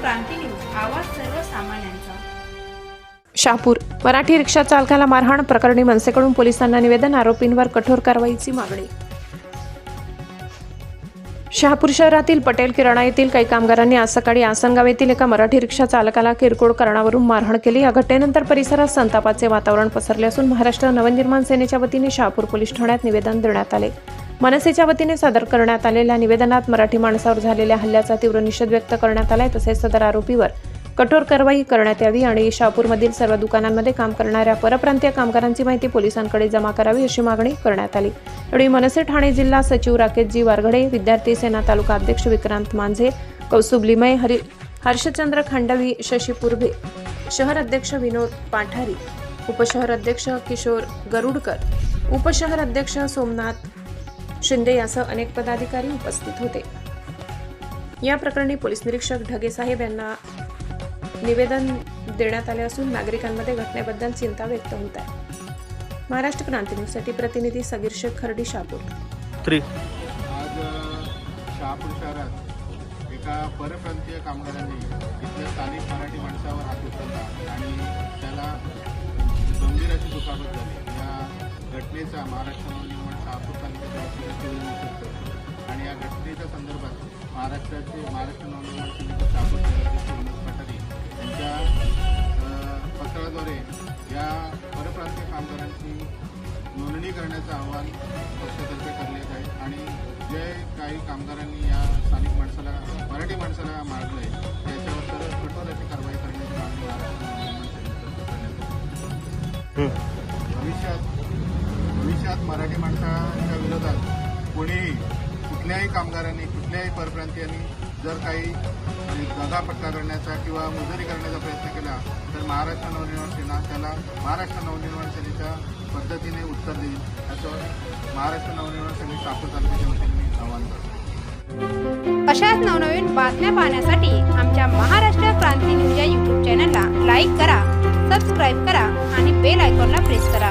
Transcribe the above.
क्रांती news आवाज सर्वसामान्यांचा. शहापूर मराठी रिक्षा चालकाला मारहाण प्रकरणी मनसेकडून पोलिसांना निवेदन आरोपींवर कठोर कारवाईची मागणी. शहापूर शहरातील पटेल किराणा येथील काही कामगारांनी आज सकाळी आसनगाव येथील एका मराठी रिक्षा चालकाला किरकोळ कारणावरून मारहाण केली. या घटनेनंतर परिसरात संतापाचे वातावरण पसरले असून महाराष्ट्र नवनिर्माण सेनेच्या वतीने शहापूर पोलीस ठाण्यात निवेदन देण्यात आले. मनसेच्या वतीने सादर करण्यात आलेल्या निवेदनात मराठी माणसावर झालेल्या हल्ल्याचा तीव्र निषेध व्यक्त करण्यात आलाय. तसेच सदर आरोपीवर कठोर कारवाई करण्यात यावी आणि शहापूरमधील सर्व दुकानांमध्ये काम करणाऱ्या परप्रांतीय कामगारांची माहिती पोलिसांकडे जमा करावी अशी मागणी करण्यात आली. यावेळी मनसे ठाणे जिल्हा सचिव राकेशजी वारघडे विद्यार्थी सेना तालुका अध्यक्ष विक्रांत मांझे कौसुब लिमय हरि हर्षचंद्र खांडवी शशी पुर्भे शहर अध्यक्ष विनोद पाठारी उपशहर अध्यक्ष किशोर गरुडकर उपशहर अध्यक्ष सोमनाथ शिंदे यासह अनेक पदाधिकारी उपस्थित होते. या प्रकरणी पोलीस निरीक्षक ढगे साहेब यांना निवेदन देण्यात आले असून नागरिकांमध्ये घटनेबद्दल चिंता व्यक्त होत आहे. महाराष्ट्र क्रांती न्यूजसाठी प्रतिनिधी सगीर शेख खर्डी शापूर त्रि आज शहापूर शहरात एका परप्रांतीय कामगारांनी इथल्या स्थानिक मराठी माणसावर हात उचलला आणि त्याला गंभीर अशी दुखापत झाली. या घटनेचा महाराष्ट्र करतो आणि या घटनेच्या संदर्भात महाराष्ट्राचे महाराष्ट्र नवनिर्माण सेनेचे शहराचे विनोद पठारे यांच्या पत्राद्वारे या परप्रांतीय कामगारांची नोंदणी करण्याचं आवाहन पक्षातर्फे करण्यात आहे आणि जे काही कामगारांनी या स्थानिक माणसाला मराठी माणसाला मारलं आहे त्याच्यावर तर कठोर अशी कारवाई करण्याची मागणी महाराष्ट्र नवनिर्माण सेनेतर्फे करण्यात आली. भविष्यात देशात मराठी माणसाच्या विरोधात कोणीही कुठल्याही कामगारांनी कुठल्याही परप्रांतीयांनी जर काही दगापट्टा करण्याचा किंवा मजुरी करण्याचा प्रयत्न केला तर महाराष्ट्र नवनिर्माण सेना त्याला महाराष्ट्र नवनिर्माण सेनेच्या पद्धतीने उत्तर देईल असं महाराष्ट्र नवनिर्माण सेने शापूर तालुक्याच्या वतीने मी आवाहन करतो. अशाच नवनवीन बातम्या पाहण्यासाठी आमच्या महाराष्ट्र क्रांती न्यूज या यूट्यूब चॅनलला लाईक करा सबस्क्राईब करा आणि बेल आयकॉनला प्रेस करा.